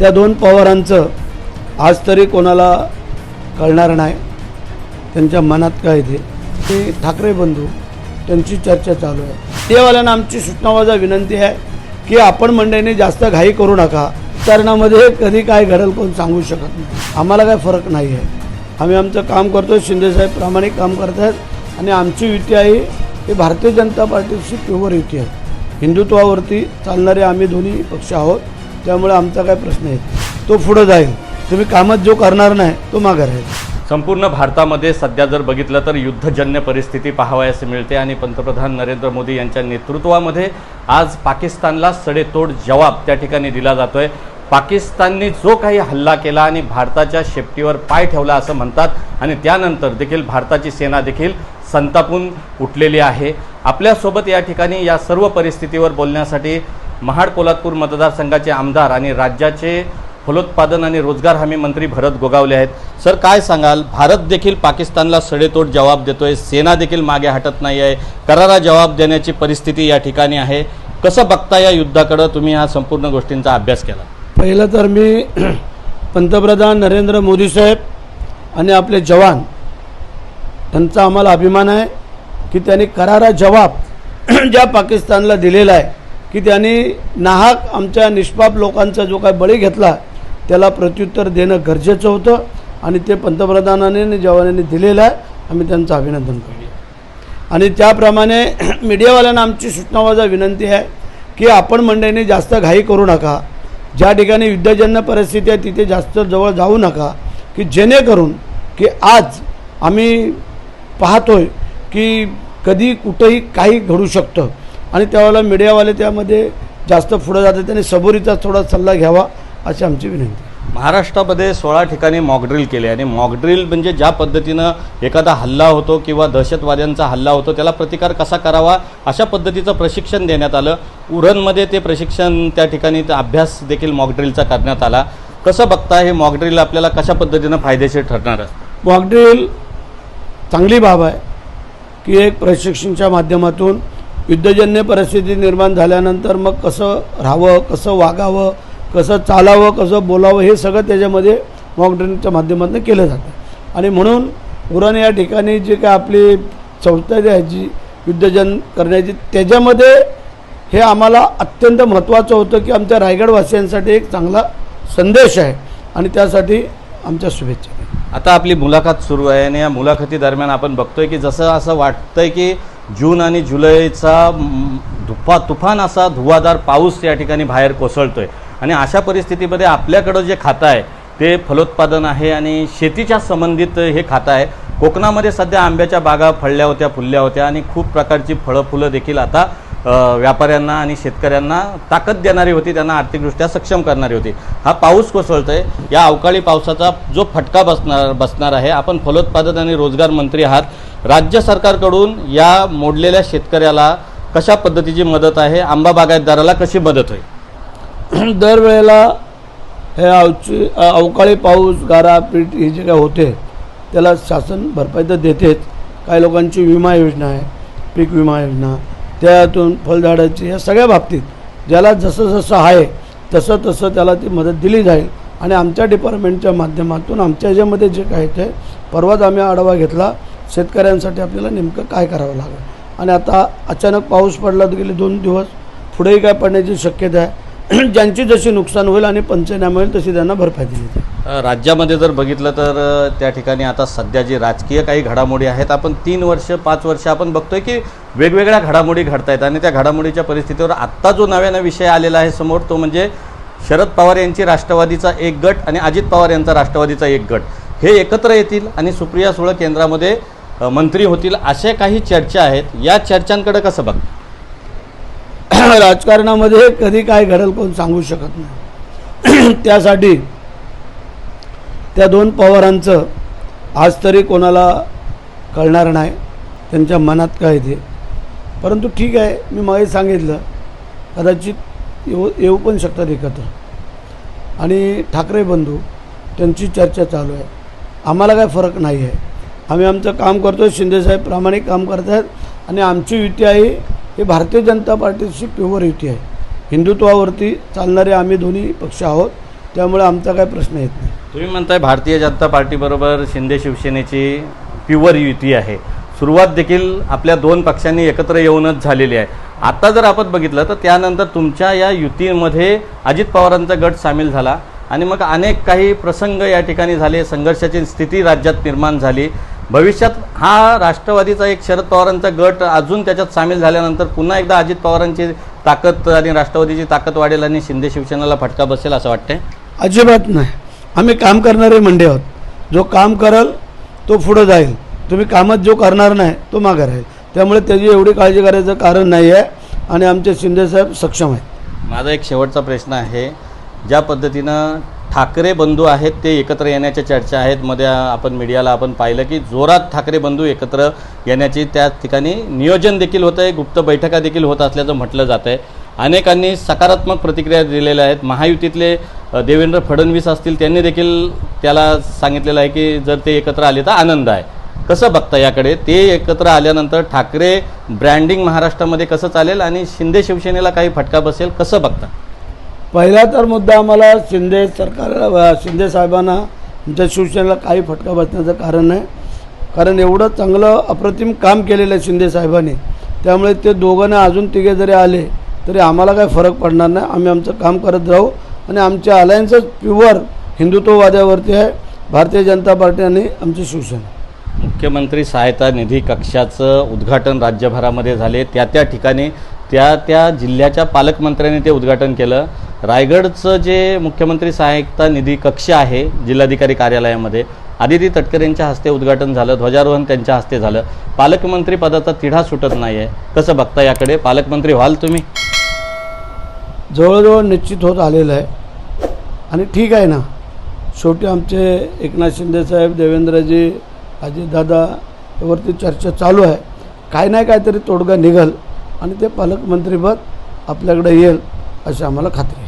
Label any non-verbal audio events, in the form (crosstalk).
त्या दोन पवारांचं आज तरी कोणाला कळणार नाही. त्यांच्या मनात काय ते. ते ठाकरे बंधू त्यांची चर्चा चालू आहे. तेवाल्यांना आमची सूचनावाजा विनंती आहे की आपण मंडळीने जास्त घाई करू नका. कारणामध्ये कधी काय घडेल कोण सांगू शकत नाही. आम्हाला काय फरक नाही आहे. आम्ही आमचं काम करतो शिंदेसाहेब प्रामाणिक काम करत आहेत आणि आमची युती आहे ही भारतीय जनता पार्टीची प्युअर युती आहे. हिंदुत्वावरती चालणारे आम्ही दोन्ही पक्ष आहोत. त्यामुळे आमचा काय प्रश्न आहे? तो पुढं जाईल. तुम्ही कामात जो करणार नाही तो मागे राहील संपूर्ण भारतामध्ये सध्या जर बघितलं तर युद्धजन्य परिस्थिती पाहावयास मिळते आणि पंतप्रधान नरेंद्र मोदी यांच्या नेतृत्वामध्ये आज पाकिस्तानला सडेतोड जवाब त्या ठिकाणी दिला जातोय. पाकिस्तानने जो काही हल्ला केला आणि भारताच्या शेपटीवर पाय ठेवला असं म्हणतात आणि त्यानंतर देखील भारताची सेना देखील संतापून उठलेली आहे. आपल्यासोबत या ठिकाणी या सर्व परिस्थितीवर बोलण्यासाठी महाड पोलादपूर मतदारसंघाचे आमदार आणि राज्याचे फलोत्पादन आणि रोजगार हमी मंत्री भरत गोगावले आहेत. सर काय सांगाल? भारत देखील पाकिस्तानला सडेतोड जवाब देतोय. सेना देखील मागे हटत नाही आहे करारा जवाब देण्याची परिस्थिती या ठिकाणी आहे. कसं बघता या युद्धाकडं? तुम्ही ह्या संपूर्ण गोष्टींचा अभ्यास केला. पहिलं तर मी (clears throat) पंतप्रधान नरेंद्र मोदी साहेब आणि आपले जवान त्यांचा आम्हाला अभिमान आहे की त्यांनी करारा जवाब (clears throat) ज्या पाकिस्तानला दिलेला आहे की त्यांनी नाहक आमच्या निष्पाप लोकांचा जो काय बळी घेतला त्याला प्रत्युत्तर देणं गरजेचं होतं आणि ते पंतप्रधानाने आणि जवानांनी दिलेलं आहे. आम्ही त्यांचं अभिनंदन करू आणि त्याप्रमाणे (clears throat) मीडियावाल्यांना आमची सूचनावाजा विनंती आहे की आपण मंडळीने जास्त घाई करू नका. ज्या ठिकाणी युद्धजन्य परिस्थिती आहे तिथे जास्त जवळ जाऊ नका. की जेणेकरून की आज आम्ही पाहतोय की कधी कुठंही काही घडू शकतं. आणि त्यावेळेला मीडियावाले त्यामध्ये जास्त पुढं जातात त्यांनी सबुरीचा थोडा सल्ला घ्यावा अशी आमची विनंती. महाराष्ट्रामध्ये सोळा ठिकाणी मॉकड्रिल केले आणि मॉकड्रिल म्हणजे ज्या पद्धतीनं एखादा हल्ला होतो किंवा दहशतवाद्यांचा हल्ला होतो त्याला प्रतिकार कसा करावा अशा पद्धतीचं प्रशिक्षण देण्यात आलं. उरणमध्ये ते प्रशिक्षण त्या ठिकाणी अभ्यास देखील मॉकड्रिलचा करण्यात आला. कसं बघता हे मॉकड्रिल आपल्याला कशा पद्धतीनं फायदेशीर ठरणार? आहे मॉकड्रिल चांगली बाब आहे की एक प्रशिक्षणच्या माध्यमातून युद्धजन्य परिस्थिती निर्माण झाल्यानंतर मग कसं राहावं कसं वागावं कसं चालावं कसं बोलावं हे सगळं त्याच्यामध्ये मॉकड्रिलच्या माध्यमातून केलं जातं. आणि म्हणून उरण या ठिकाणी जे काय आपली संस्था जी आहे जी युद्धजन करण्याची त्याच्यामध्ये हे आम्हाला अत्यंत महत्त्वाचं होतं की आमच्या रायगडवासियांसाठी एक चांगला संदेश आहे. आणि त्यासाठी आमच्या शुभेच्छा. आता आपली मुलाखत सुरू आहे आणि या मुलाखती दरम्यान आपण बघतोय की जसं असं वाटतंय की जून आणि जुलैचा धुपा धुफा तुफान असा धुवाधार पाऊस या ठिकाणी बाहेर कोसळतोय. आणि अशा परिस्थितीमध्ये आपल्याकडं जे खातं आहे ते फलोत्पादन आहे आणि शेतीच्या संबंधित हे खातं आहे. कोकणामध्ये सध्या आंब्याच्या बागा फळल्या होत्या फुलल्या होत्या आणि खूप प्रकारची फळं फुलं देखील आता व्यापाऱ्यांना आणि शेतकऱ्यांना ताकद देणारी होती त्यांना आर्थिकदृष्ट्या सक्षम करणारी होती. हा पाऊस कोसळतोय. या अवकाळी पावसाचा जो फटका बसणार बसणार आहे आपण फलोत्पादन आणि रोजगार मंत्री आहात. राज्य सरकारकडून या मोडलेल्या शेतकऱ्याला कशा पद्धतीची मदत आहे? आंबा बागायतदाराला कशी मदत होईल? (clears throat) दरवेळेला हे अवची अवकाळी पाऊस गारा पीठ हे जे काय होते त्याला शासन भरपाई तर देतेच. काही लोकांची विमा योजना आहे पीक विमा योजना. त्यातून फळझाडाची या सगळ्या बाबतीत ज्याला जसं जसं आहे तसं तसं त्याला ती मदत दिली जाईल. आणि आमच्या डिपार्टमेंटच्या माध्यमातून आमच्या याच्यामध्ये जे काय ते परवाच आम्ही आढावा घेतला. शेतकऱ्यांसाठी आपल्याला नेमकं काय करावं लागेल? आणि आता अचानक पाऊस पडला तर गेले दोन दिवस पुढेही काय पडण्याची शक्यता आहे. (clears throat) ज्यांची जशी नुकसान होईल आणि पंचनामा होईल तशी त्यांना भरपाई दिली राज्यामध्ये जर बघितलं तर त्या ठिकाणी आता सध्या जी राजकीय काही घडामोडी आहेत आपण तीन वर्ष पाच वर्ष आपण बघतोय की वेगवेगळ्या घडामोडी घडत आहेत आणि त्या घडामोडीच्या परिस्थितीवर आत्ता जो नव्यानं विषय आलेला आहे समोर तो म्हणजे शरद पवार यांची राष्ट्रवादीचा एक गट आणि अजित पवार यांचा राष्ट्रवादीचा एक गट. हे एकत्र येतील आणि सुप्रिया सुळे केंद्रामध्ये मंत्री होतील अशा काही चर्चा आहेत. या चर्चांकडे कसं बघ? (clears throat) राजकारणामध्ये कधी काय घडेल कोण सांगू शकत नाही. (clears throat) त्यासाठी त्या दोन पवारांचं आज तरी कोणाला कळणार नाही. त्यांच्या मनात काय ते. परंतु ठीक आहे मी मागे सांगितलं. कदाचित येऊ येऊ पण शकतात एकत्र. आणि ठाकरे बंधू त्यांची चर्चा चालू आहे. आम्हाला काय फरक नाही आहे आम्ही आमचं काम करतो शिंदेसाहेब प्रामाणिक काम करत आहेत आणि आमची युती आहे ही भारतीय जनता पार्टीची प्युअर युती आहे. हिंदुत्वावरती चालणारे आम्ही दोन्ही पक्ष आहोत त्यामुळे आमचा काय प्रश्न येत नाही. तुम्ही म्हणताय भारतीय जनता पार्टीबरोबर शिंदे शिवसेनेची प्युअर युती आहे. सुरुवात देखील आपल्या दोन पक्षांनी एकत्र येऊनच झालेली आहे. आता जर आपण बघितलं तर त्यानंतर तुमच्या या युतीमध्ये अजित पवारांचा गट सामील झाला आणि मग अनेक काही प्रसंग या ठिकाणी झाले संघर्षाची स्थिती राज्यात निर्माण झाली. भविष्यात हा राष्ट्रवादीचा एक शरद पवारांचा गट अजून त्याच्यात सामील झाल्यानंतर पुन्हा एकदा अजित पवारांची ताकद आणि राष्ट्रवादीची ताकद वाढेल आणि शिंदे शिवसेनेला फटका बसेल असं वाटतंय? अजिबात नाही. आम्ही काम करणारे मंडे आहोत. जो काम करल तो पुढं जाईल. तुम्ही कामात जो करणार नाही तो मागे राहील. त्यामुळे त्याची एवढी काळजी करायचं कारण नाही आहे आणि आमचे शिंदेसाहेब सक्षम आहेत. माझा एक शेवटचा प्रश्न आहे. ज्या पद्धतीनं ठाकरे बंधू आहेत ते एकत्र येण्याच्या चर्चा आहेत. मध्ये आपण मीडियाला आपण पाहिलं की जोरात ठाकरे बंधू एकत्र येण्याची त्या ठिकाणी नियोजन देखील होतं आहे. गुप्त बैठका देखील होत असल्याचं म्हटलं जातं आहे. अनेकांनी सकारात्मक प्रतिक्रिया दिलेल्या आहेत. महायुतीतले देवेंद्र फडणवीस असतील त्यांनी देखील त्याला सांगितलेलं आहे की जर ते एकत्र आले तर आनंद आहे. कसं बघता याकडे? ते एकत्र आल्यानंतर ठाकरे ब्रँडिंग महाराष्ट्रामध्ये कसं चालेल आणि शिंदे शिवसेनेला काही फटका बसेल कसं बघता? पहिला तर मुद्दा आम्हाला शिंदे सरकार शिंदे साहेबांना आमच्या शिवसेनेला काही फटका बसण्याचं कारण नाही. कारण एवढं चांगलं अप्रतिम काम केलेलं आहे शिंदे साहेबांनी. त्यामुळे ते दोघांना अजून तिघे जरी आले तरी आम्हाला काही फरक पडणार नाही. आम्ही आमचं काम करत राहू. आणि आमचे अलायन्सच प्युअर हिंदुत्ववाद्यावरती आहे. भारतीय जनता पार्टी आणि आमची शिवसेना. मुख्यमंत्री सहायता निधी कक्षाचं उद्घाटन राज्यभरामध्ये झाले. त्या त्या ठिकाणी त्या त्या जिल्ह्याच्या पालकमंत्र्यांनी ते उद्घाटन केलं. रायगडचं जे मुख्यमंत्री सहायता निधी कक्ष आहे जिल्हाधिकारी कार्यालयामध्ये आदिती तटकरे यांच्या हस्ते उद्घाटन झालं ध्वजारोहण त्यांच्या हस्ते झालं. पालकमंत्री पदाचा तिढा सुटत नाही आहे कसं बघता याकडे? पालकमंत्री व्हाल तुम्ही? जवळजवळ निश्चित होत आलेलं आहे. आणि ठीक आहे ना. शेवटी आमचे एकनाथ शिंदेसाहेब देवेंद्रजी अजितदादा यावरती चर्चा चालू आहे. काय नाही काहीतरी तोडगा निघल. आणि ते पालकमंत्रीपद आपल्याकडे येईल अशी आम्हाला खात्री